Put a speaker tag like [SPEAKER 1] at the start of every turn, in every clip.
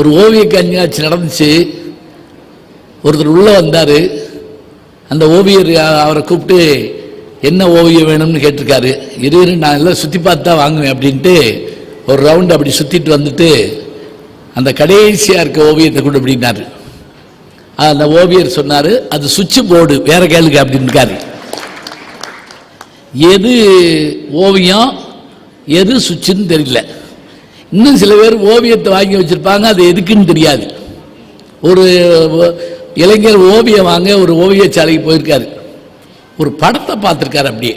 [SPEAKER 1] ஒரு ஓவிய கண்காட்சி நடந்துச்சு ஒருத்தர் உள்ளே வந்தார் அந்த ஓவியர் அவரை கூப்பிட்டு என்ன ஓவியம் வேணும்னு கேட்டிருக்காரு இரு நான் எல்லாம் சுற்றி பார்த்து தான் வாங்குவேன் அப்படின்ட்டு ஒரு ரவுண்டு அப்படி சுற்றிட்டு வந்துட்டு அந்த கடைசியாக இருக்க ஓவியத்தை கொண்டு அப்படின்னாரு அந்த ஓவியர் சொன்னார் அது சுவிட்சு போர்டு வேற கேளுக்கு அப்படின்னு எது ஓவியம் எது சுவிட்சுன்னு தெரியல இன்னும் சில பேர் ஓவியத்தை வாங்கி வச்சுருப்பாங்க அது எதுக்குன்னு தெரியாது ஒரு இளைஞர் ஓவியம் வாங்க ஒரு சாலைக்கு போயிருக்காரு ஒரு படத்தை பார்த்துருக்காரு அப்படியே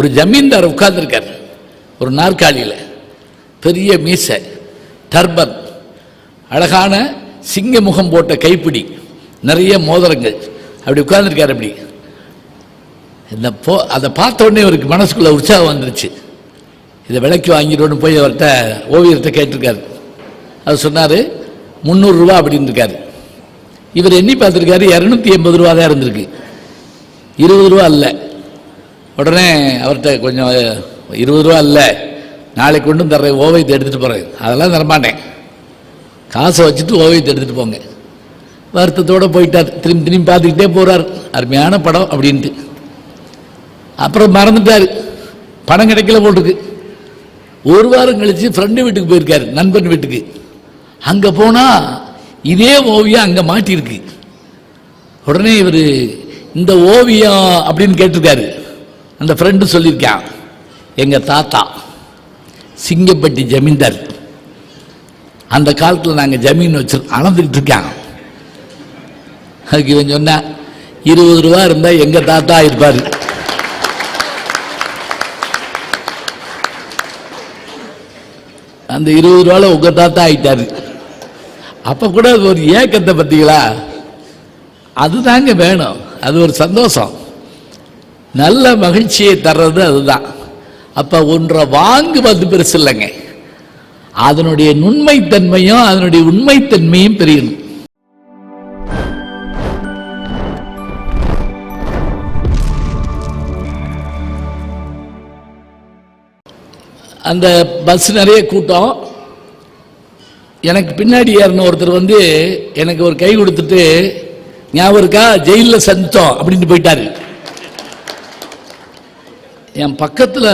[SPEAKER 1] ஒரு ஜமீன்தார் உட்கார்ந்துருக்கார் ஒரு நாற்காலியில் பெரிய மீசை டர்பன் அழகான சிங்க முகம் போட்ட கைப்பிடி நிறைய மோதிரங்கள் அப்படி உட்கார்ந்துருக்கார் அப்படி இந்த போ அதை பார்த்த உடனே இவருக்கு மனசுக்குள்ளே உற்சாகம் வந்துருச்சு இதை விலைக்கு வாங்கிடுவோம்னு போய் அவர்கிட்ட ஓவியர்கிட்ட கேட்டிருக்காரு அவர் சொன்னார் முந்நூறுரூவா அப்படின்னு இருக்காரு இவர் எண்ணி பார்த்துருக்காரு இரநூத்தி எண்பது ரூபா தான் இருந்திருக்கு இருபது ரூபா இல்லை உடனே அவர்கிட்ட கொஞ்சம் இருபது ரூபா இல்லை நாளைக்கு கொண்டு தர்றேன் ஓவியத்தை எடுத்துகிட்டு போகிறேன் அதெல்லாம் தரமாட்டேன் காசை வச்சுட்டு ஓவியத்தை எடுத்துகிட்டு போங்க வருத்தத்தோடு போயிட்டார் திரும்பி திரும்பி பார்த்துக்கிட்டே போகிறார் அருமையான படம் அப்படின்ட்டு அப்புறம் மறந்துட்டார் பணம் கிடைக்கல போட்டுருக்கு ஒரு வாரம் கழித்து ஃப்ரெண்டு வீட்டுக்கு போயிருக்காரு நண்பன் வீட்டுக்கு அங்கே போனால் இதே ஓவியம் அங்கே மாட்டியிருக்கு உடனே இவர் இந்த ஓவியம் அப்படின்னு கேட்டிருக்காரு அந்த ஃப்ரெண்டு சொல்லியிருக்கான் எங்கள் தாத்தா சிங்கப்பட்டி ஜமீன்தார் அந்த காலத்தில் நாங்கள் ஜமீன் வச்சு அளந்துக்கிட்டு இருக்கான் அதுக்கு இவன் சொன்ன இருபது ரூபா இருந்தால் எங்கள் தாத்தா இருப்பார் அந்த இருபது ரூபால உங்க தாத்தா ஆயிட்டாரு அப்போ கூட ஒரு ஏக்கத்தை பார்த்தீங்களா அதுதாங்க வேணும் அது ஒரு சந்தோஷம் நல்ல மகிழ்ச்சியை தர்றது அதுதான் அப்போ ஒன்றை வாங்குவது பெருசு இல்லைங்க அதனுடைய நுண்மைத்தன்மையும் அதனுடைய உண்மைத்தன்மையும் பெரியணும் அந்த பஸ் நிறைய கூட்டம் எனக்கு பின்னாடி ஏறின ஒருத்தர் வந்து எனக்கு ஒரு கை கொடுத்துட்டு ஞாபகம் இருக்கா ஜெயிலில் சந்தித்தோம் அப்படின்ட்டு போயிட்டாரு என் பக்கத்தில்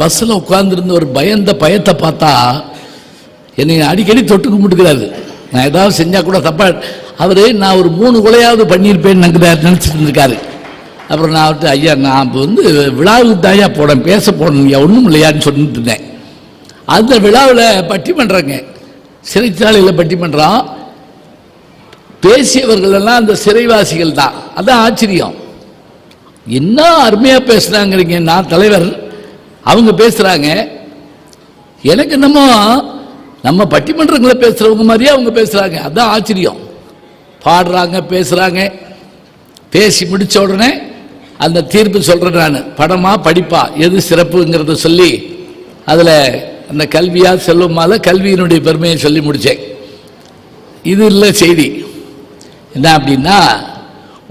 [SPEAKER 1] பஸ்ஸில் உட்காந்துருந்த ஒரு பயந்த பயத்தை பார்த்தா என்னை அடிக்கடி தொட்டு கும்பிட்டுக்கிறாரு நான் ஏதாவது செஞ்சால் கூட தப்பா அவர் நான் ஒரு மூணு கொலையாவது பண்ணியிருப்பேன்னு எனக்கு நினச்சிட்டு இருந்திருக்காரு அப்புறம் நான் அவர்கிட்ட ஐயா நான் இப்போ வந்து விழாவுக்கு தாயா போனேன் பேச போனேன் ஒன்றும் இல்லையான்னு சொல்லிட்டு இருந்தேன் அந்த விழாவில் பட்டி பண்ணுறாங்க சிறைச்சாலையில் பட்டி பண்ணுறான் பேசியவர்களெல்லாம் அந்த சிறைவாசிகள் தான் அதுதான் ஆச்சரியம் என்ன அருமையாக பேசுகிறாங்கிறீங்க நான் தலைவர் அவங்க பேசுகிறாங்க எனக்கு என்னமோ நம்ம பட்டிமன்றங்களை பேசுகிறவங்க மாதிரியே அவங்க பேசுகிறாங்க அதுதான் ஆச்சரியம் பாடுறாங்க பேசுகிறாங்க பேசி முடித்த உடனே அந்த தீர்ப்பு சொல்கிறேன் நான் படமாக படிப்பா எது சிறப்புங்கிறத சொல்லி அதில் அந்த கல்வியாக மால கல்வியினுடைய பெருமையை சொல்லி முடித்தேன் இது இல்லை செய்தி என்ன அப்படின்னா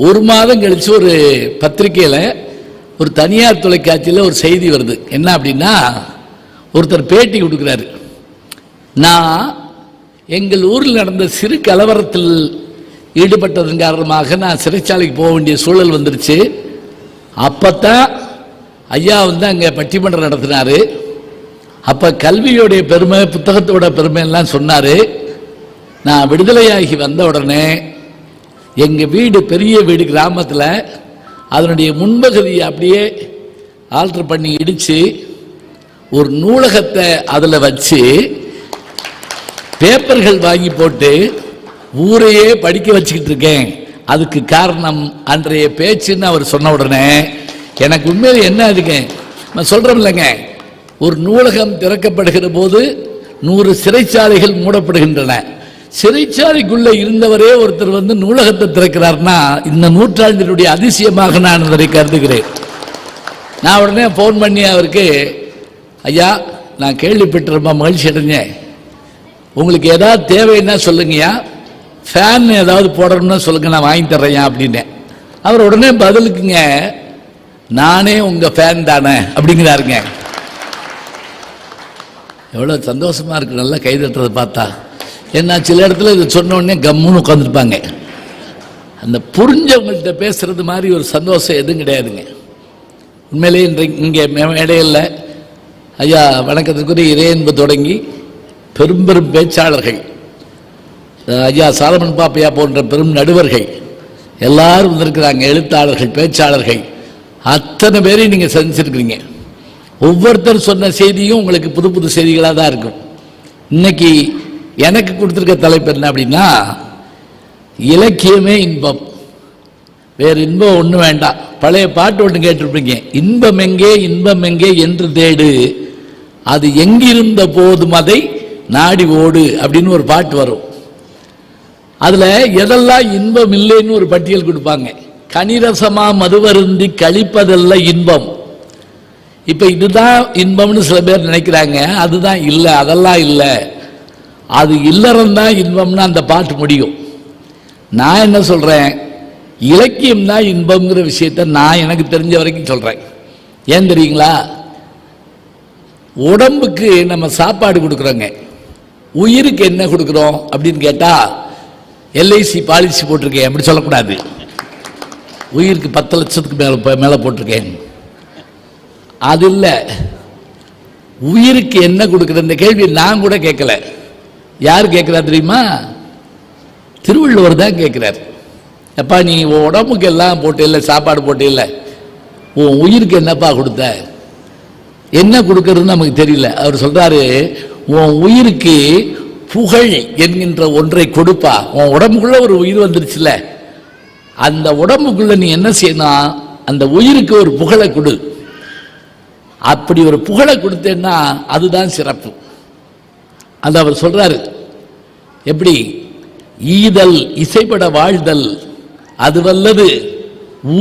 [SPEAKER 1] ஒரு மாதம் கழித்து ஒரு பத்திரிக்கையில் ஒரு தனியார் தொலைக்காட்சியில் ஒரு செய்தி வருது என்ன அப்படின்னா ஒருத்தர் பேட்டி கொடுக்குறாரு நான் எங்கள் ஊரில் நடந்த சிறு கலவரத்தில் ஈடுபட்டதன் காரணமாக நான் சிறைச்சாலைக்கு போக வேண்டிய சூழல் வந்துருச்சு அப்போ தான் ஐயா வந்து அங்கே பட்டிமன்றம் நடத்தினார் அப்போ கல்வியோடைய பெருமை புத்தகத்தோட பெருமைலாம் சொன்னார் நான் விடுதலையாகி வந்த உடனே எங்கள் வீடு பெரிய வீடு கிராமத்தில் அதனுடைய முன்பகுதியை அப்படியே ஆல்ட்ரு பண்ணி இடித்து ஒரு நூலகத்தை அதில் வச்சு பேப்பர்கள் வாங்கி போட்டு ஊரையே படிக்க வச்சுக்கிட்டு இருக்கேன் அதுக்கு காரணம் அன்றைய பேச்சுன்னு அவர் சொன்ன உடனே எனக்கு உண்மையில் என்ன அதுங்க நான் சொல்கிறோம் இல்லைங்க ஒரு நூலகம் திறக்கப்படுகிற போது நூறு சிறைச்சாலைகள் மூடப்படுகின்றன சிறைச்சாலைக்குள்ளே இருந்தவரே ஒருத்தர் வந்து நூலகத்தை திறக்கிறார்னா இந்த நூற்றாண்டினுடைய அதிசயமாக நான் அதனை கருதுகிறேன் நான் உடனே ஃபோன் பண்ணி அவருக்கு ஐயா நான் கேள்விப்பட்டு ரொம்ப மகிழ்ச்சி அடைஞ்சேன் உங்களுக்கு ஏதாவது தேவைன்னா சொல்லுங்கய்யா ஃபேன் ஏதாவது போடணும்னா சொல்லுங்க நான் வாங்கி தர்றேன் அப்படின்னேன் அவர் உடனே பதிலுக்குங்க நானே உங்கள் ஃபேன் தானே அப்படிங்கிறாருங்க எவ்வளோ சந்தோஷமாக இருக்குது நல்லா கை தட்டுறதை பார்த்தா ஏன்னா சில இடத்துல இதை சொன்னோடனே கம்முன்னு உட்காந்துருப்பாங்க அந்த புரிஞ்சவங்கள்ட்ட பேசுகிறது மாதிரி ஒரு சந்தோஷம் எதுவும் கிடையாதுங்க உண்மையிலேயே இன்றைக்கு இங்கே மேடையில் ஐயா வணக்கத்துக்குரிய இறை என்பது தொடங்கி பெரும்பெரும் பேச்சாளர்கள் ஐயா சாலமன் பாப்பையா போன்ற பெரும் நடுவர்கள் எல்லாரும் வந்திருக்கிறாங்க எழுத்தாளர்கள் பேச்சாளர்கள் அத்தனை பேரையும் நீங்கள் சந்திச்சிருக்கிறீங்க ஒவ்வொருத்தர் சொன்ன செய்தியும் உங்களுக்கு புது புது செய்திகளாக தான் இருக்கும் இன்னைக்கு எனக்கு கொடுத்துருக்க தலைப்பு என்ன அப்படின்னா இலக்கியமே இன்பம் வேறு இன்பம் ஒன்றும் வேண்டாம் பழைய பாட்டு ஒன்று கேட்டிருப்பீங்க இன்பம் எங்கே இன்பம் எங்கே என்று தேடு அது எங்கிருந்த போதும் அதை நாடி ஓடு அப்படின்னு ஒரு பாட்டு வரும் அதில் எதெல்லாம் இன்பம் இல்லைன்னு ஒரு பட்டியல் கொடுப்பாங்க கனிரசமாக மதுவருந்தி கழிப்பதெல்லாம் இன்பம் இப்போ இதுதான் இன்பம்னு சில பேர் நினைக்கிறாங்க அதுதான் இல்லை அதெல்லாம் இல்லை அது இல்லறம் தான் இன்பம்னு அந்த பாட்டு முடியும் நான் என்ன சொல்கிறேன் இலக்கியம் தான் இன்பம்ங்கிற விஷயத்த நான் எனக்கு தெரிஞ்ச வரைக்கும் சொல்கிறேன் ஏன் தெரியுங்களா உடம்புக்கு நம்ம சாப்பாடு கொடுக்குறோங்க உயிருக்கு என்ன கொடுக்குறோம் அப்படின்னு கேட்டால் எல்ஐசி பாலிசி போட்டிருக்கேன் அப்படி சொல்லக்கூடாது உயிருக்கு பத்து லட்சத்துக்கு மேலே மேலே போட்டிருக்கேன் அது இல்லை உயிருக்கு என்ன கொடுக்குது இந்த கேள்வி நான் கூட கேட்கல யார் கேட்குறா தெரியுமா திருவள்ளுவர் தான் கேட்குறார் எப்பா நீ உன் உடம்புக்கு எல்லாம் போட்டு இல்லை சாப்பாடு போட்டு இல்லை உன் உயிருக்கு என்னப்பா கொடுத்த என்ன கொடுக்கறதுன்னு நமக்கு தெரியல அவர் சொல்கிறாரு உன் உயிருக்கு புகழ் என்கின்ற ஒன்றை கொடுப்பா உன் உடம்புக்குள்ளே ஒரு உயிர் வந்துருச்சுல அந்த உடம்புக்குள்ளே நீ என்ன செய்யணும் அந்த உயிருக்கு ஒரு புகழை கொடு அப்படி ஒரு புகழை கொடுத்தேன்னா அதுதான் சிறப்பு அது அவர் சொல்றாரு எப்படி ஈதல் இசைப்பட வாழ்தல் அது வல்லது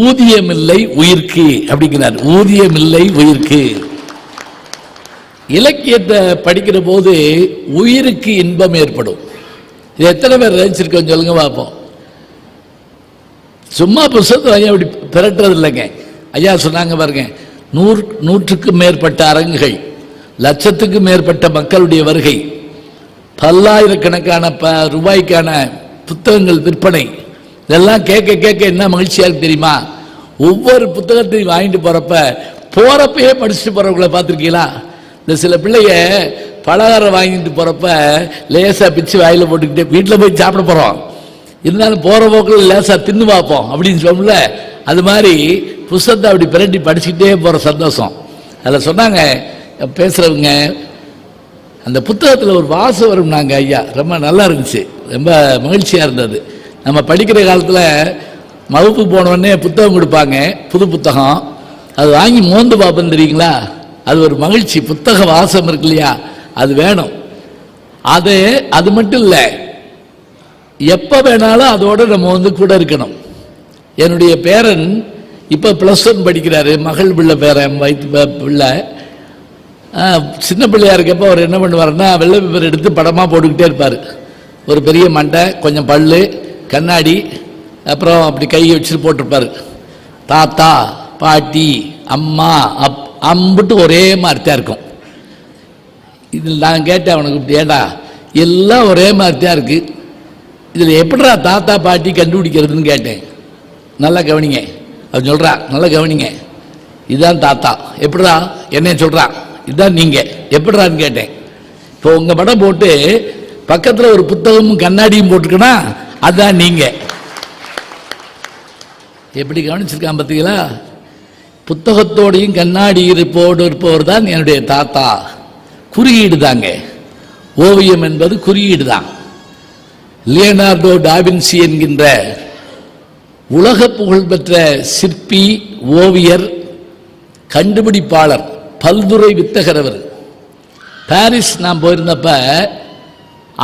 [SPEAKER 1] ஊதியமில்லை உயிர்க்கு அப்படிங்கிறார் ஊதியமில்லை உயிர்க்கு இலக்கியத்தை படிக்கிற போது உயிருக்கு இன்பம் ஏற்படும் இது எத்தனை பேர் ரசிச்சிருக்கோம் சொல்லுங்க பார்ப்போம் சும்மா புஸ்தகத்தை ஐயா இப்படி பிறட்டுறது இல்லைங்க ஐயா சொன்னாங்க பாருங்க நூறு நூற்றுக்கும் மேற்பட்ட அரங்குகள் லட்சத்துக்கும் மேற்பட்ட மக்களுடைய வருகை பல்லாயிரக்கணக்கான ப ரூபாய்க்கான புத்தகங்கள் விற்பனை இதெல்லாம் கேட்க கேட்க என்ன மகிழ்ச்சியாக தெரியுமா ஒவ்வொரு புத்தகத்தையும் வாங்கிட்டு போகிறப்ப போகிறப்பயே படிச்சுட்டு போகிறவங்கள பார்த்துருக்கீங்களா இந்த சில பிள்ளைய பலகாரம் வாங்கிட்டு போகிறப்ப லேசாக பிச்சு வாயில் போட்டுக்கிட்டே வீட்டில் போய் சாப்பிட போகிறோம் இருந்தாலும் போகிற போக்கில் லேசாக தின்னு பார்ப்போம் அப்படின்னு சொல்லல அது மாதிரி புஸ்தத்தை அப்படி பிரட்டி படிச்சுக்கிட்டே போகிற சந்தோஷம் அதில் சொன்னாங்க பேசுகிறவங்க அந்த புத்தகத்தில் ஒரு வாசம் வரும் நாங்கள் ஐயா ரொம்ப நல்லா இருந்துச்சு ரொம்ப மகிழ்ச்சியாக இருந்தது நம்ம படிக்கிற காலத்தில் மகுப்பு போனவொடனே புத்தகம் கொடுப்பாங்க புது புத்தகம் அது வாங்கி மோந்து பார்ப்போம் தெரியுங்களா அது ஒரு மகிழ்ச்சி புத்தக வாசம் இருக்கு இல்லையா அது வேணும் அது அது மட்டும் இல்லை எப்போ வேணாலும் அதோடு நம்ம வந்து கூட இருக்கணும் என்னுடைய பேரன் இப்போ ப்ளஸ் ஒன் படிக்கிறாரு மகள் பிள்ளை பேர வயிற்று பிள்ளை சின்ன பிள்ளையா இருக்கப்போ அவர் என்ன பண்ணுவார்னா வெள்ளை பேப்பர் எடுத்து படமாக போட்டுக்கிட்டே இருப்பார் ஒரு பெரிய மண்டை கொஞ்சம் பல் கண்ணாடி அப்புறம் அப்படி கையை வச்சுட்டு போட்டிருப்பார் தாத்தா பாட்டி அம்மா அப் அம்புட்டு ஒரே மாதிரி இருக்கும் இதில் நான் கேட்டேன் அவனுக்கு இப்படி ஏண்டா எல்லாம் ஒரே மாதிரி தான் இருக்குது இதில் எப்படா தாத்தா பாட்டி கண்டுபிடிக்கிறதுன்னு கேட்டேன் நல்லா கவனிங்க அது சொல்கிறா நல்லா கவனிங்க இதுதான் தாத்தா எப்படிடா என்னைய சொல்கிறா இதுதான் நீங்கள் எப்படிடான்னு கேட்டேன் இப்போ உங்கள் படம் போட்டு பக்கத்தில் ஒரு புத்தகமும் கண்ணாடியும் போட்டுக்கணும் அதுதான் நீங்கள் எப்படி கவனிச்சிருக்கான் பார்த்தீங்களா புத்தகத்தோடையும் கண்ணாடி இருப்போடு இருப்பவர் தான் என்னுடைய தாத்தா குறியீடு தாங்க ஓவியம் என்பது குறியீடு தான் லியனார்டோ டாபின்சி என்கின்ற உலக புகழ்பெற்ற சிற்பி ஓவியர் கண்டுபிடிப்பாளர் பல்துறை வித்தகர் அவர் பாரிஸ் நான் போயிருந்தப்ப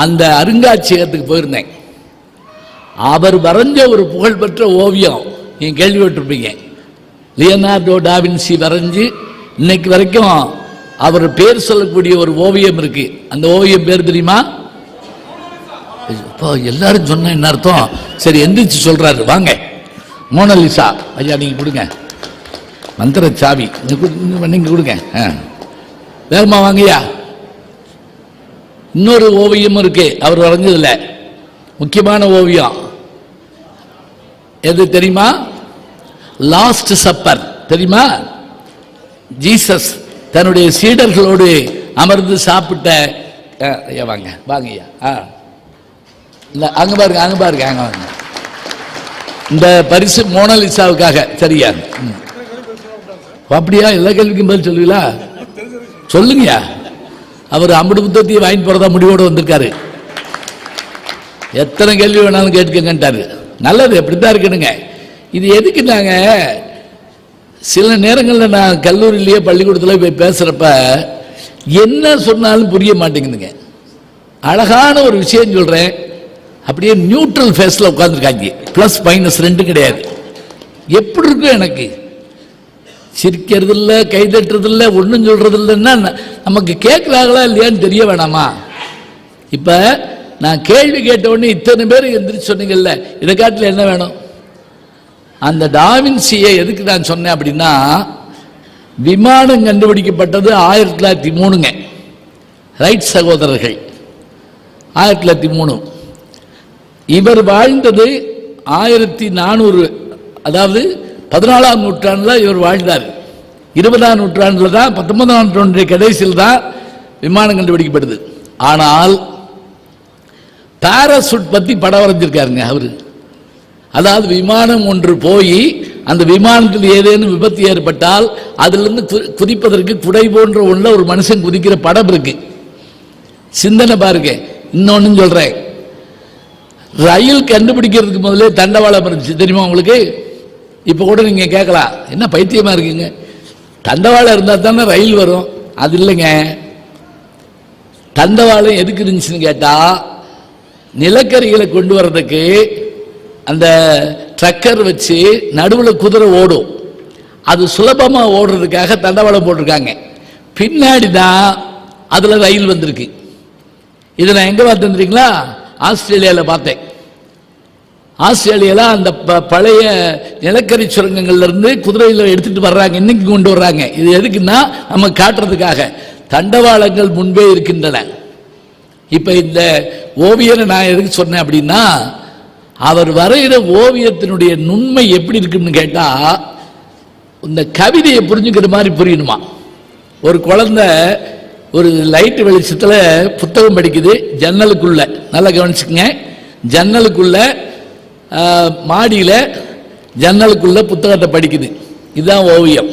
[SPEAKER 1] அந்த அருங்காட்சியகத்துக்கு போயிருந்தேன் அவர் வரைஞ்ச ஒரு புகழ்பெற்ற ஓவியம் நீங்கள் கேள்விப்பட்டிருப்பீங்க லியனார்டோ டாவின்சி வரைஞ்சி இன்னைக்கு வரைக்கும் அவர் பேர் சொல்லக்கூடிய ஒரு ஓவியம் இருக்கு அந்த ஓவியம் பேர் தெரியுமா இப்போ எல்லாரும் சொன்ன என்ன அர்த்தம் சரி எந்திரிச்சு சொல்றாரு வாங்க மோனலிசா ஐயா நீங்கள் கொடுங்க மந்திர சாவி நீங்கள் கொடுங்க ஆ வேகமாக வாங்கய்யா இன்னொரு ஓவியமும் இருக்கு அவர் வரைஞ்சதில்ல முக்கியமான ஓவியம் எது தெரியுமா லாஸ்ட் சப்பர் தெரியுமா ஜீசஸ் தன்னுடைய சீடர்களோடு அமர்ந்து சாப்பிட்ட ஐயா வாங்க வாங்கய்யா ஆ இல்லை அங்கே பாருங்க அங்கே பாருங்க அங்கே வாங்க இந்த பரிசு மோனலிசாவுக்காக சரியா அப்படியா எல்லா கேள்விக்கும் பதில் சொல்லுவீங்களா சொல்லுங்கயா அவர் அம்புடு புத்தகத்தையும் வாங்கிட்டு போகிறதா முடிவோடு வந்திருக்காரு எத்தனை கேள்வி வேணாலும் கேட்டுக்கங்கன்ட்டாரு நல்லது எப்படி இருக்கணுங்க இது எதுக்கு நாங்கள் சில நேரங்களில் நான் கல்லூரியிலேயே பள்ளிக்கூடத்தில் போய் பேசுகிறப்ப என்ன சொன்னாலும் புரிய மாட்டேங்குதுங்க அழகான ஒரு விஷயம் சொல்கிறேன் அப்படியே நியூட்ரல் ஃபேஸில் உட்காந்துருக்காங்க ப்ளஸ் மைனஸ் ரெண்டு கிடையாது எப்படி இருக்கும் எனக்கு சிரிக்கிறது இல்லை கை தட்டுறது இல்லை ஒன்றும் சொல்கிறது இல்லைன்னா நமக்கு கேட்குறாங்களா இல்லையான்னு தெரிய வேணாமா இப்போ நான் கேள்வி கேட்டவுடனே இத்தனை பேர் எந்திரிச்சு சொன்னீங்கல்ல இதை காட்டில் என்ன வேணும் அந்த டாவின்சியை எதுக்கு நான் சொன்னேன் அப்படின்னா விமானம் கண்டுபிடிக்கப்பட்டது ஆயிரத்தி தொள்ளாயிரத்தி மூணுங்க ரைட் சகோதரர்கள் ஆயிரத்தி தொள்ளாயிரத்தி மூணு இவர் வாழ்ந்தது ஆயிரத்தி நானூறு அதாவது பதினாலாம் நூற்றாண்டில் இவர் வாழ்ந்தார் இருபதாம் நூற்றாண்டில் தான் பத்தொன்பதாம் நூற்றாண்டு கடைசியில் தான் விமானம் கண்டுபிடிக்கப்படுது ஆனால் பாராசூட் பற்றி படம் வரைஞ்சிருக்காருங்க அவர் அதாவது விமானம் ஒன்று போய் அந்த விமானத்தில் ஏதேனும் விபத்து ஏற்பட்டால் அதிலிருந்து குதிப்பதற்கு குடை போன்ற உள்ள ஒரு மனுஷன் குதிக்கிற படம் இருக்கு சிந்தனை பாருங்க இன்னொன்னு சொல்றேன் ரயில் கண்டுபிடிக்கிறதுக்கு முதலே தண்டவாளம் இருந்துச்சு தெரியுமா உங்களுக்கு இப்போ கூட நீங்கள் கேட்கலாம் என்ன பைத்தியமாக இருக்குங்க தண்டவாளம் இருந்தால் தானே ரயில் வரும் அது இல்லைங்க தண்டவாளம் எதுக்கு இருந்துச்சுன்னு கேட்டால் நிலக்கரிகளை கொண்டு வர்றதுக்கு அந்த ட்ரக்கர் வச்சு நடுவில் குதிரை ஓடும் அது சுலபமாக ஓடுறதுக்காக தண்டவாளம் போட்டிருக்காங்க பின்னாடி தான் அதில் ரயில் வந்திருக்கு இதை நான் எங்கே பார்த்துருந்துருக்கீங்களா ஆஸ்திரேலியாவில் பார்த்தேன் ஆஸ்திரேலியாவில் அந்த ப பழைய நிலக்கரி சுரங்கங்கள்லேருந்து குதிரையில் எடுத்துகிட்டு வர்றாங்க இன்னைக்கு கொண்டு வர்றாங்க இது எதுக்குன்னா நம்ம காட்டுறதுக்காக தண்டவாளங்கள் முன்பே இருக்கின்றன இப்போ இந்த ஓவியரை நான் எதுக்கு சொன்னேன் அப்படின்னா அவர் வரைகிற ஓவியத்தினுடைய நுண்மை எப்படி இருக்குன்னு கேட்டால் இந்த கவிதையை புரிஞ்சுக்கிற மாதிரி புரியணுமா ஒரு குழந்தை ஒரு லைட் வெளிச்சத்தில் புத்தகம் படிக்குது ஜன்னலுக்குள்ள நல்லா கவனிச்சுக்கங்க ஜன்னலுக்குள்ள மாடியில் ஜன்னலுக்குள்ள புத்தகத்தை படிக்குது இதுதான் ஓவியம்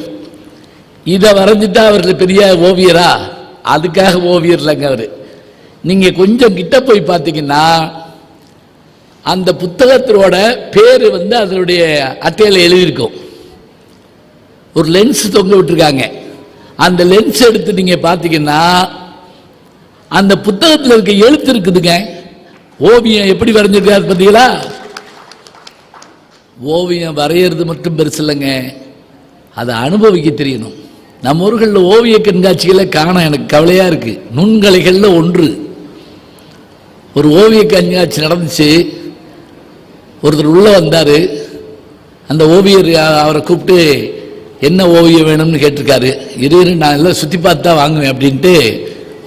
[SPEAKER 1] இதை வரைஞ்சிட்டா அவருக்கு பெரிய ஓவியரா அதுக்காக ஓவியர் இல்லைங்க அவர் நீங்கள் கொஞ்சம் கிட்ட போய் பார்த்தீங்கன்னா அந்த புத்தகத்தோட பேர் வந்து அதனுடைய அட்டையில் எழுதியிருக்கும் ஒரு லென்ஸ் தொங்க விட்டுருக்காங்க அந்த லென்ஸ் எடுத்து நீங்க பார்த்தீங்கன்னா அந்த புத்தகத்தில் இருக்க எழுத்து இருக்குதுங்க ஓவியம் எப்படி வரைஞ்சிருக்காரு பார்த்தீங்களா ஓவியம் வரைகிறது மட்டும் பெருசு இல்லைங்க அதை அனுபவிக்க தெரியணும் நம்ம ஊர்களில் ஓவிய கண்காட்சிகளை காண எனக்கு கவலையாக இருக்குது நுண்கலைகளில் ஒன்று ஒரு ஓவிய கண்காட்சி நடந்துச்சு ஒருத்தர் உள்ளே வந்தார் அந்த ஓவியர் அவரை கூப்பிட்டு என்ன ஓவியம் வேணும்னு கேட்டிருக்காரு இரு நான் எல்லாம் சுற்றி பார்த்து தான் வாங்குவேன் அப்படின்ட்டு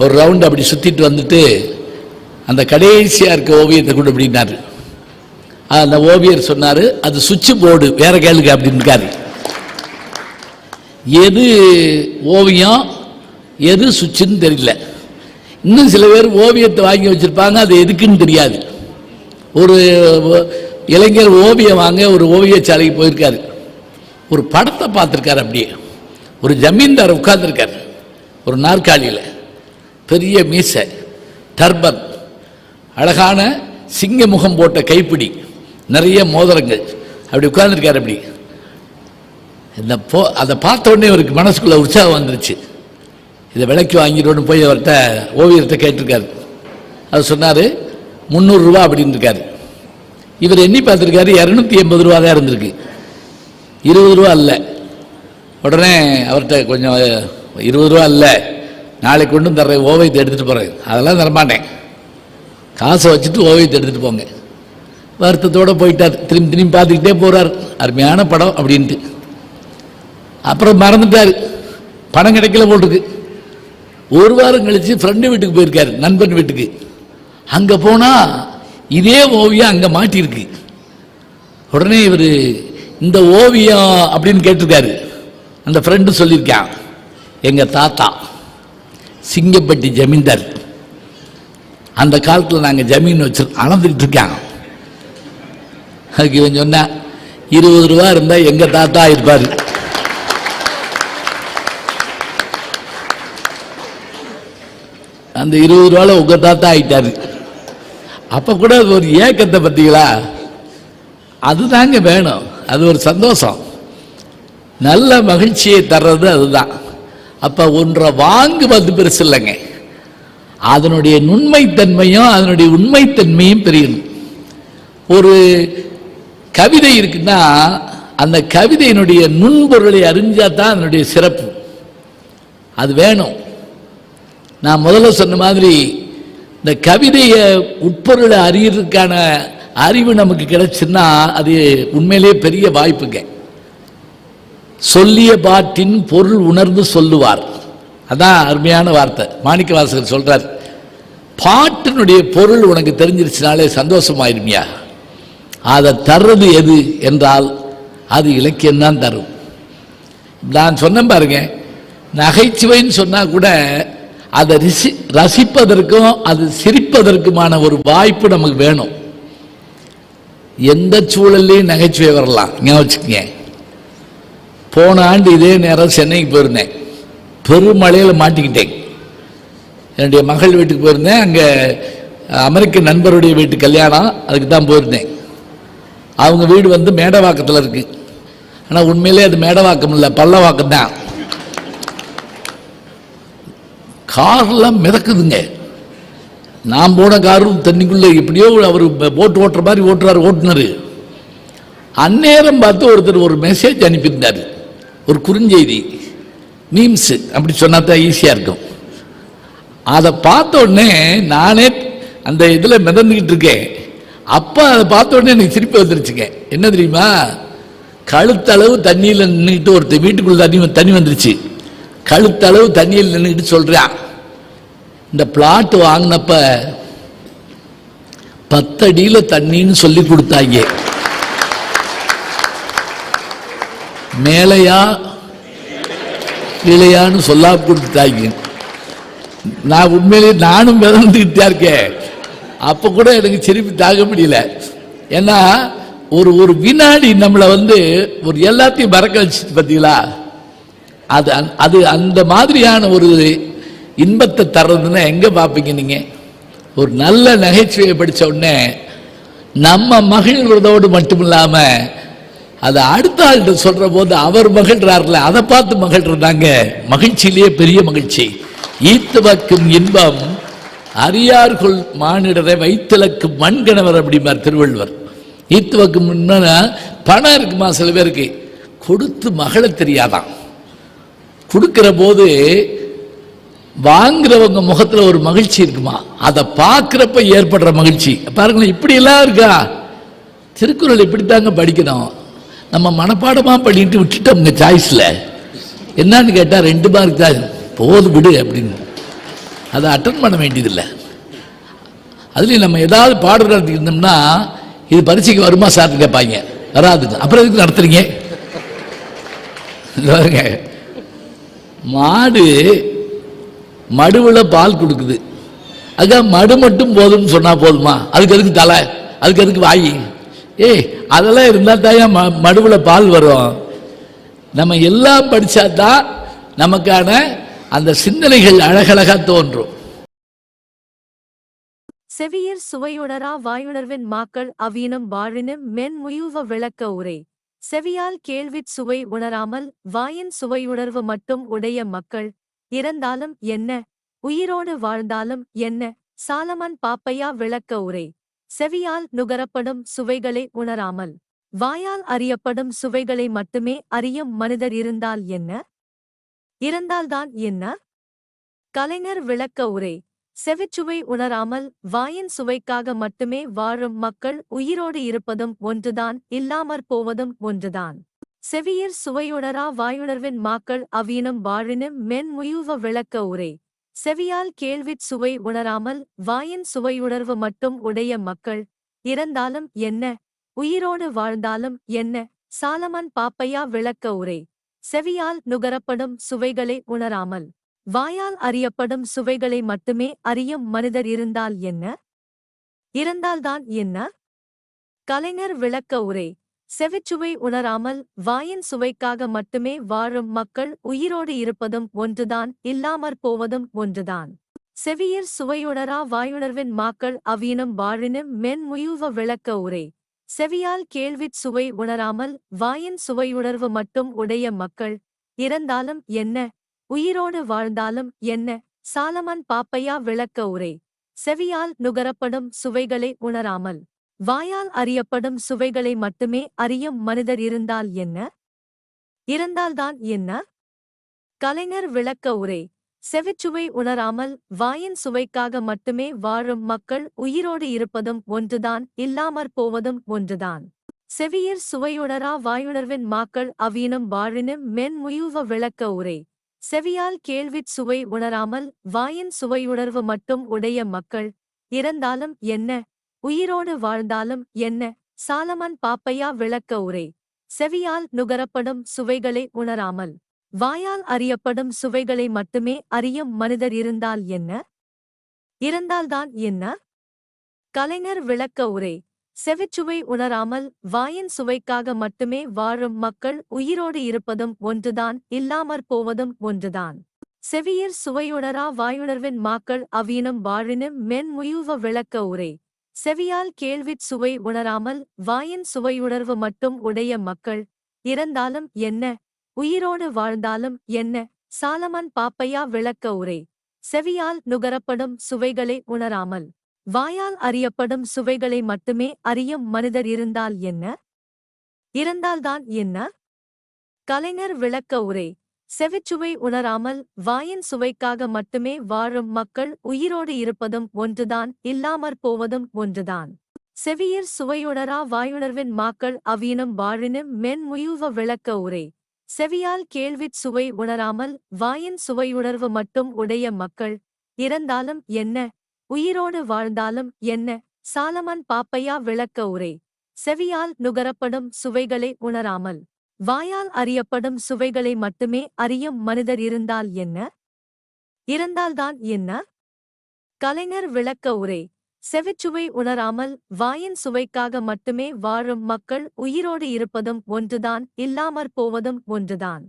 [SPEAKER 1] ஒரு ரவுண்டு அப்படி சுற்றிட்டு வந்துட்டு அந்த கடைசியாக இருக்க ஓவியத்தை கொண்டு அப்படின்னாரு அந்த ஓவியர் சொன்னார் அது சுவிட்சு போர்டு வேற கேளுக்கு அப்படின்னு எது ஓவியம் எது சுவிட்சுன்னு தெரியல இன்னும் சில பேர் ஓவியத்தை வாங்கி வச்சுருப்பாங்க அது எதுக்குன்னு தெரியாது ஒரு இளைஞர் ஓவியம் வாங்க ஒரு சாலைக்கு போயிருக்காரு ஒரு படத்தை பார்த்துருக்காரு அப்படியே ஒரு ஜமீன்தார் உட்கார்ந்துருக்கார் ஒரு நாற்காலியில் பெரிய மீசை டர்பன் அழகான சிங்க முகம் போட்ட கைப்பிடி நிறைய மோதிரங்கள் அப்படி உட்கார்ந்துருக்கார் அப்படி இந்த போ அதை பார்த்த உடனே அவருக்கு மனசுக்குள்ளே உற்சாகம் வந்துருச்சு இதை விலைக்கு வாங்கிடுவோம்னு போய் அவர்கிட்ட ஓவியர்கிட்ட கேட்டிருக்காரு அவர் சொன்னார் முந்நூறுரூவா அப்படின்னு இருக்காரு இவர் எண்ணி பார்த்துருக்காரு இரநூத்தி எண்பது ரூபா தான் இருந்திருக்கு இருபது ரூபா இல்லை உடனே அவர்கிட்ட கொஞ்சம் இருபது ரூபா இல்லை நாளைக்கு கொண்டு தர்றேன் ஓவியத்தை எடுத்துகிட்டு போகிறேன் அதெல்லாம் தரமாட்டேன் காசை வச்சுட்டு ஓவியத்தை எடுத்துகிட்டு போங்க வருத்தத்தோடு போயிட்டார் திரும்பி திரும்பி பார்த்துக்கிட்டே போகிறார் அருமையான படம் அப்படின்ட்டு அப்புறம் மறந்துட்டார் பணம் கிடைக்கல போட்டுக்கு ஒரு வாரம் கழித்து ஃப்ரெண்டு வீட்டுக்கு போயிருக்கார் நண்பன் வீட்டுக்கு அங்கே போனால் இதே ஓவியம் அங்கே மாட்டியிருக்கு உடனே இவர் இந்த ஓவியம் அப்படின்னு கேட்டிருக்காரு அந்த ஃப்ரெண்டு சொல்லியிருக்கான் எங்கள் தாத்தா சிங்கப்பட்டி ஜமீன்தார் அந்த காலத்தில் நாங்கள் ஜமீன் வச்சு அளந்துக்கிட்டு இருக்கேன் அதுக்கு இவன் சொன்னேன் இருபது ரூபா இருந்தால் எங்கள் தாத்தா இருப்பார் அந்த இருபது ரூபாவில் உங்கள் தாத்தா ஆகிட்டார் அப்போ கூட ஒரு ஏக்கத்தை பார்த்தீங்களா அதுதாங்க வேணும் அது ஒரு சந்தோஷம் நல்ல மகிழ்ச்சியை தர்றது அதுதான் அப்போ ஒன்றை வாங்குவது பெருசு இல்லைங்க அதனுடைய நுண்மைத்தன்மையும் அதனுடைய உண்மைத்தன்மையும் தெரியணும் ஒரு கவிதை இருக்குன்னா அந்த கவிதையினுடைய நுண்பொருளை அறிஞ்சா தான் அதனுடைய சிறப்பு அது வேணும் நான் முதல்ல சொன்ன மாதிரி இந்த கவிதையை உட்பொருளை அறியறதுக்கான அறிவு நமக்கு கிடைச்சுன்னா அது உண்மையிலேயே பெரிய வாய்ப்புங்க சொல்லிய பாட்டின் பொருள் உணர்ந்து சொல்லுவார் அதான் அருமையான வார்த்தை மாணிக்க வாசகர் சொல்றார் பாட்டினுடைய பொருள் உனக்கு தெரிஞ்சிருச்சுனாலே சந்தோஷமாயிருமியா அதை தர்றது எது என்றால் அது இலக்கியம் தான் தரும் நான் சொன்னேன் பாருங்க நகைச்சுவைன்னு சொன்னால் கூட அதை ரிசி ரசிப்பதற்கும் அது சிரிப்பதற்குமான ஒரு வாய்ப்பு நமக்கு வேணும் எந்த சூழல்லையும் நகைச்சுவை வரலாம் ஞாபகம் போன ஆண்டு இதே நேரம் சென்னைக்கு போயிருந்தேன் பெருமழையில் மாட்டிக்கிட்டேன் என்னுடைய மகள் வீட்டுக்கு போயிருந்தேன் அங்கே அமெரிக்க நண்பருடைய வீட்டு கல்யாணம் அதுக்கு தான் போயிருந்தேன் அவங்க வீடு வந்து மேடவாக்கத்தில் இருக்குது ஆனால் உண்மையிலே அது மேடவாக்கம் இல்லை பள்ளவாக்கம் தான் கார்லாம் மிதக்குதுங்க நான் போன காரும் தண்ணிக்குள்ளே எப்படியோ அவர் போட்டு ஓட்டுற மாதிரி ஓட்டுறாரு ஓட்டுனர் அந்நேரம் பார்த்து ஒருத்தர் ஒரு மெசேஜ் அனுப்பியிருந்தார் ஒரு குறுஞ்செய்தி மீம்ஸ் அப்படி சொன்னா தான் ஈஸியாக இருக்கும் அதை பார்த்த உடனே நானே அந்த இதில் மிதந்துக்கிட்டு இருக்கேன் அப்போ அதை பார்த்த உடனே எனக்கு திருப்பி வந்துருச்சுங்க என்ன தெரியுமா கழுத்தளவு தண்ணியில் நின்றுக்கிட்டு ஒருத்தர் வீட்டுக்குள்ளே தண்ணி தண்ணி வந்துருச்சு கழுத்தளவு தண்ணியில் நின்றுக்கிட்டு சொல்கிறேன் இந்த பிளாட் வாங்கினப்ப பத்தடியில் தண்ணின்னு சொல்லி கொடுத்தாங்க மேலையா இளையான்னு சொல்லா கொடுத்தாங்க நான் உண்மையிலேயே நானும் மிதந்துக்கிட்டே இருக்கேன் அப்போ கூட எனக்கு சிரிப்பு தாக்க முடியல ஏன்னா ஒரு ஒரு வினாடி நம்மளை வந்து ஒரு எல்லாத்தையும் மறக்க வச்சு பார்த்தீங்களா அது அது அந்த மாதிரியான ஒரு இன்பத்தை தர்றதுன்னா எங்கே பார்ப்பீங்க நீங்கள் ஒரு நல்ல நகைச்சுவையை படித்த உடனே நம்ம மகிழ்வதோடு மட்டும் இல்லாமல் அதை அடுத்த ஆள்கிட்ட சொல்கிற போது அவர் மகிழ்றாருல அதை பார்த்து மகிழ்றாங்க மகிழ்ச்சியிலேயே பெரிய மகிழ்ச்சி ஈத்து வைக்கும் இன்பம் அரியார்கள் மானிடரை வைத்திலக்கு மண்கணவர் அப்படிம்பார் திருவள்ளுவர் ஈத்து வைக்கும் பணம் இருக்குமா சில பேருக்கு கொடுத்து மகளை தெரியாதான் கொடுக்கிற போது வாங்குறவங்க முகத்தில் ஒரு மகிழ்ச்சி இருக்குமா அதை பார்க்குறப்ப ஏற்படுற மகிழ்ச்சி இப்படி எல்லாம் இருக்கா திருக்குறள் இப்படித்தாங்க படிக்கணும் நம்ம மனப்பாடமாக பண்ணிட்டு விட்டுட்டோம்ங்க சாய்ஸில் என்னன்னு கேட்டால் ரெண்டு மார்க் தான் போது விடு அப்படின்னு அதை அட்டன் பண்ண வேண்டியதில்லை அதுலேயும் நம்ம ஏதாவது பாடல் இருந்தோம்னா இது பரீட்சைக்கு வருமா சார்னு கேட்பாங்க வராதுங்க அப்புறம் எதுக்கு நடத்துறீங்க மாடு மடுவில் பால் கொடுக்குது அதுக்காக மடு மட்டும் போதும்னு சொன்னால் போதுமா அதுக்கு அதுக்கு தலை அதுக்கு அதுக்கு வாய் ஏய் அதெல்லாம் இருந்தால் தான் ம மடுவில் பால் வரும் நம்ம எல்லாம் படித்தா தான் நமக்கான அந்த சிந்தனைகள் அழகழகாக தோன்றும்
[SPEAKER 2] செவியர் சுவையுணரா வாயுணர்வின் மாக்கள் அவீனம் வாழினும் மென் முயுவ விளக்க உரை செவியால் கேள்விச் சுவை உணராமல் வாயின் சுவையுணர்வு மட்டும் உடைய மக்கள் இறந்தாலும் என்ன உயிரோடு வாழ்ந்தாலும் என்ன சாலமன் பாப்பையா விளக்க உரை செவியால் நுகரப்படும் சுவைகளை உணராமல் வாயால் அறியப்படும் சுவைகளை மட்டுமே அறியும் மனிதர் இருந்தால் என்ன இறந்தால்தான் என்ன கலைஞர் விளக்க உரை செவிச்சுவை உணராமல் வாயின் சுவைக்காக மட்டுமே வாழும் மக்கள் உயிரோடு இருப்பதும் ஒன்றுதான் இல்லாமற் போவதும் ஒன்றுதான் செவியிற் சுவையுணரா வாயுணர்வின் மாக்கள் அவ்வினம் வாழினும் மென்முயுவ விளக்க உரை செவியால் கேள்விச் சுவை உணராமல் வாயின் சுவையுணர்வு மட்டும் உடைய மக்கள் இறந்தாலும் என்ன உயிரோடு வாழ்ந்தாலும் என்ன சாலமன் பாப்பையா விளக்க உரை செவியால் நுகரப்படும் சுவைகளை உணராமல் வாயால் அறியப்படும் சுவைகளை மட்டுமே அறியும் மனிதர் இருந்தால் என்ன இறந்தால்தான் என்ன கலைஞர் விளக்க உரை செவிச்சுவை உணராமல் வாயின் சுவைக்காக மட்டுமே வாழும் மக்கள் உயிரோடு இருப்பதும் ஒன்றுதான் இல்லாமற் போவதும் ஒன்றுதான் செவியர் சுவையுணரா வாயுணர்வின் மாக்கள் அவ்வினம் வாழினும் மென்முயுவ விளக்க உரை செவியால் கேள்விச் சுவை உணராமல் வாயின் சுவையுணர்வு மட்டும் உடைய மக்கள் இறந்தாலும் என்ன உயிரோடு வாழ்ந்தாலும் என்ன சாலமன் பாப்பையா விளக்க உரை செவியால் நுகரப்படும் சுவைகளை உணராமல் வாயால் அறியப்படும் சுவைகளை மட்டுமே அறியும் மனிதர் இருந்தால் என்ன இருந்தால்தான் என்ன கலைஞர் விளக்க உரை செவிச்சுவை உணராமல் வாயின் சுவைக்காக மட்டுமே வாழும் மக்கள் உயிரோடு இருப்பதும் ஒன்றுதான் இல்லாமற் போவதும் ஒன்றுதான் செவியர் சுவையுணரா வாயுணர்வின் மாக்கள் அவியினும் வாழினும் மென்முயுவ விளக்க உரை செவியால் கேள்விச் சுவை உணராமல் வாயின் சுவையுணர்வு மட்டும் உடைய மக்கள் இறந்தாலும் என்ன உயிரோடு வாழ்ந்தாலும் என்ன சாலமன் பாப்பையா விளக்க உரை செவியால் நுகரப்படும் சுவைகளை உணராமல் வாயால் அறியப்படும் சுவைகளை மட்டுமே அறியும் மனிதர் இருந்தால் என்ன இருந்தால்தான் என்ன கலைஞர் விளக்க உரை செவிச்சுவை உணராமல் வாயின் சுவைக்காக மட்டுமே வாழும் மக்கள் உயிரோடு இருப்பதும் ஒன்றுதான் இல்லாமற் போவதும் ஒன்றுதான் செவியர் சுவையுணரா வாயுணர்வின் மாக்கள் அவீனும் வாழினும் மென்முயுவ விளக்க உரை செவியால் கேள்விச் சுவை உணராமல் வாயின் சுவையுணர்வு மட்டும் உடைய மக்கள் இறந்தாலும் என்ன உயிரோடு வாழ்ந்தாலும் என்ன சாலமன் பாப்பையா விளக்க உரை செவியால் நுகரப்படும் சுவைகளை உணராமல் வாயால் அறியப்படும் சுவைகளை மட்டுமே அறியும் மனிதர் இருந்தால் என்ன இறந்தால்தான் என்ன கலைஞர் விளக்க உரை செவிச்சுவை உணராமல் வாயின் சுவைக்காக மட்டுமே வாழும் மக்கள் உயிரோடு இருப்பதும் ஒன்றுதான் இல்லாமற் போவதும் ஒன்றுதான் செவியர் சுவையுணரா வாயுணர்வின் மாக்கள் அவ்வினும் வாழினும் மென்முயுவ விளக்க உரை செவியால் கேள்விச் சுவை உணராமல் வாயின் சுவையுணர்வு மட்டும் உடைய மக்கள் இறந்தாலும் என்ன உயிரோடு வாழ்ந்தாலும் என்ன சாலமன் பாப்பையா விளக்க உரை செவியால் நுகரப்படும் சுவைகளை உணராமல் வாயால் அறியப்படும் சுவைகளை மட்டுமே அறியும் மனிதர் இருந்தால் என்ன இருந்தால்தான் என்ன கலைஞர் விளக்க உரை செவிச்சுவை உணராமல் வாயின் சுவைக்காக மட்டுமே வாழும் மக்கள் உயிரோடு இருப்பதும் ஒன்றுதான் இல்லாமற் போவதும் ஒன்றுதான்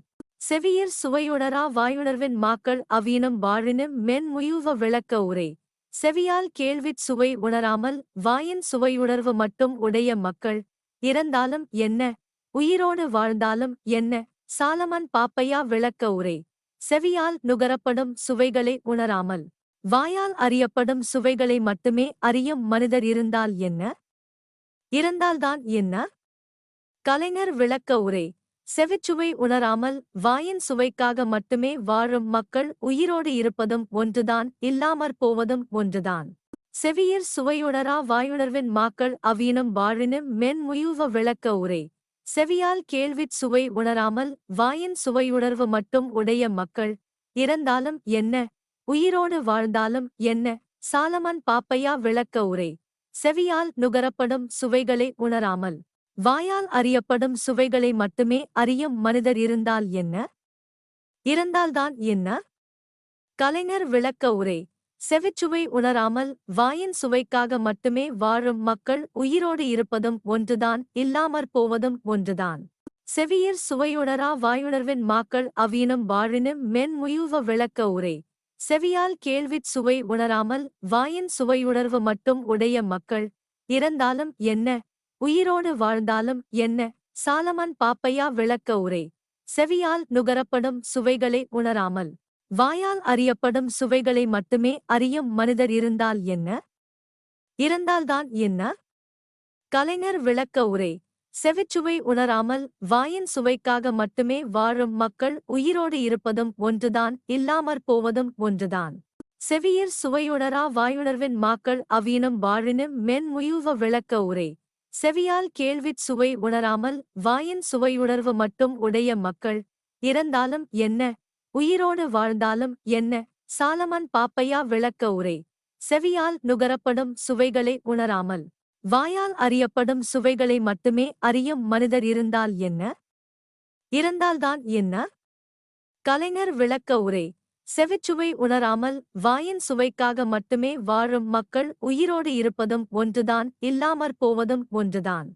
[SPEAKER 2] செவியில் சுவையுணரா வாயுணர்வின் மாக்கள் அவியினும் வாழினும் மென்முயுவ விளக்க உரை செவியால் கேள்விச் சுவை உணராமல் வாயின் சுவையுணர்வு மட்டும் உடைய மக்கள் இறந்தாலும் என்ன உயிரோடு வாழ்ந்தாலும் என்ன சாலமன் பாப்பையா விளக்க உரை செவியால் நுகரப்படும் சுவைகளை உணராமல் வாயால் அறியப்படும் சுவைகளை மட்டுமே அறியும் மனிதர் இருந்தால் என்ன இருந்தால்தான் என்ன கலைஞர் விளக்க உரை செவிச்சுவை உணராமல் வாயின் சுவைக்காக மட்டுமே வாழும் மக்கள் உயிரோடு இருப்பதும் ஒன்றுதான் இல்லாமற் போவதும் ஒன்றுதான் செவியர் சுவையுணரா வாயுணர்வின் மாக்கள் அவியினும் வாழினும் மென்முயுவ விளக்க உரை செவியால் கேள்விச் சுவை உணராமல் வாயின் சுவையுணர்வு மட்டும் உடைய மக்கள் இறந்தாலும் என்ன உயிரோடு வாழ்ந்தாலும் என்ன சாலமன் பாப்பையா விளக்க உரை செவியால் நுகரப்படும் சுவைகளை உணராமல் வாயால் அறியப்படும் சுவைகளை மட்டுமே அறியும் மனிதர் இருந்தால் என்ன இறந்தால்தான் என்ன கலைஞர் விளக்க உரை செவிச்சுவை உணராமல் வாயின் சுவைக்காக மட்டுமே வாழும் மக்கள் உயிரோடு இருப்பதும் ஒன்றுதான் இல்லாமற் போவதும் ஒன்றுதான் செவியர் சுவையுணரா வாயுணர்வின் மாக்கள் அவ்வினும் வாழினும் மென்முயுவ விளக்க உரை செவியால் கேள்விச் சுவை உணராமல் வாயின் சுவையுணர்வு மட்டும் உடைய மக்கள் இறந்தாலும் என்ன உயிரோடு வாழ்ந்தாலும் என்ன சாலமன் பாப்பையா விளக்க உரை செவியால் நுகரப்படும் சுவைகளை உணராமல் வாயால் அறியப்படும் சுவைகளை மட்டுமே அறியும் மனிதர் இருந்தால் என்ன இருந்தால்தான் என்ன கலைஞர் விளக்க உரை செவிச்சுவை உணராமல் வாயின் சுவைக்காக மட்டுமே வாழும் மக்கள் உயிரோடு இருப்பதும் ஒன்றுதான் இல்லாமற் போவதும் ஒன்றுதான் செவியர் சுவையுணரா வாயுணர்வின் மாக்கள் அவியினும் வாழினும் மென்முயுவ விளக்க உரை செவியால் கேள்விச் சுவை உணராமல் வாயின் சுவையுணர்வு மட்டும் உடைய மக்கள் இறந்தாலும் என்ன உயிரோடு வாழ்ந்தாலும் என்ன சாலமன் பாப்பையா விளக்க உரை செவியால் நுகரப்படும் சுவைகளை உணராமல் வாயால் அறியப்படும் சுவைகளை மட்டுமே அறியும் மனிதர் இருந்தால் என்ன இருந்தால்தான் என்ன கலைஞர் விளக்க உரை செவிச்சுவை உணராமல் வாயின் சுவைக்காக மட்டுமே வாழும் மக்கள் உயிரோடு இருப்பதும் ஒன்றுதான் இல்லாமற் போவதும் ஒன்றுதான்